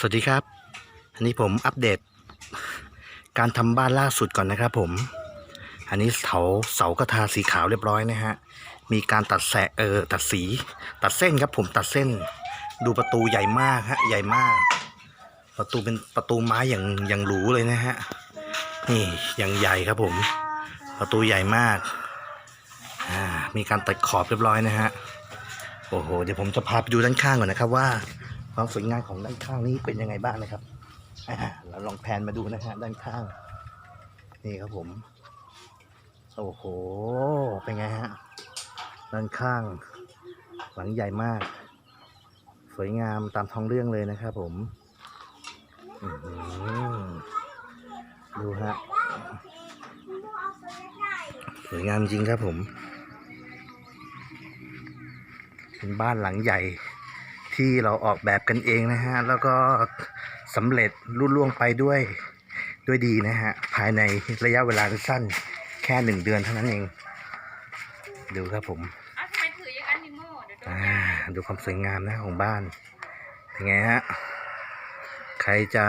สวัสดีครับ อันนี้ผมอัปเดต การทำบ้านล่าสุดก่อนนะครับผม อันนี้เสาเสากระทาสีขาวเรียบร้อยนะฮะ มีการตัดแสเออตัดสี ตัดเส้นครับผมตัดเส้น ดูประตูใหญ่มากฮะใหญ่มาก ประตูเป็นประตูไม้อย่างอย่างหรูเลยนะฮะ นี่อย่างใหญ่ครับผม ประตูใหญ่มากอ่ามีการตัดขอบเรียบร้อยนะฮะ โอ้โหเดี๋ยวผมจะพาไปดูด้านข้างก่อนนะครับว่า ความสวยงามของด้านข้างนี้เป็นยังไงบ้างนะครับเราลองแพนมาดูนะฮะด้านข้าง นี่ครับผม โอ้โห เป็นไงฮะ ด้านข้าง หลังใหญ่มาก สวยงามตามท้องเรื่องเลยนะครับผมดูฮะ สวยงามจริงครับผม เป็นบ้านหลังใหญ่ ที่เราออกแบบกันเองนะฮะ แล้วก็สำเร็จรุ่ล่วงไปด้วยด้วยดีนะฮะ ภายในระยะเวลาสั้นแค่หนึ่งเดือนเท่านั้นเอง ดูครับผมอ้าวทำไมถืออย่างนั้นนิโม่เดี๋ยวโดนอ่าดูความสวยงามนะของบ้านเป็นไงฮะ ใครจะ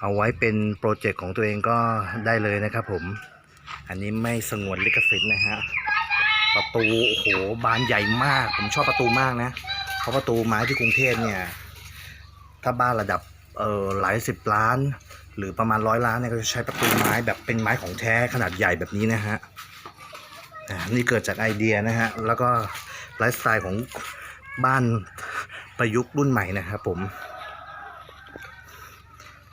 เอาไว้เป็นโปรเจกต์ของตัวเองก็ได้เลยนะครับผม อันนี้ไม่สงวนลิขสิทธิ์นะฮะ ประตู โอ้โห บานใหญ่มาก ผมชอบประตูมากนะ เพราะประตูไม้ที่กรุงเทพเนี่ย ถ้าบ้านระดับเออหลายสิบล้าน หรือประมาณร้อยล้านเนี่ยก็จะใช้ประตูไม้แบบเป็นไม้ของแท้ขนาดใหญ่แบบนี้นะฮะนี่เกิดจากไอเดียนะฮะ แล้วก็ไลฟ์สไตล์ของบ้านประยุกต์รุ่นใหม่นะครับผม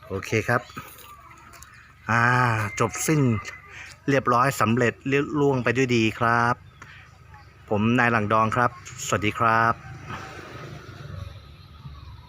โอเคครับ อ่า จบสิ้นเรียบร้อยสำเร็จเรียล่วงไปด้วยดีครับ ผมนายหลังดองครับ สวัสดีครับ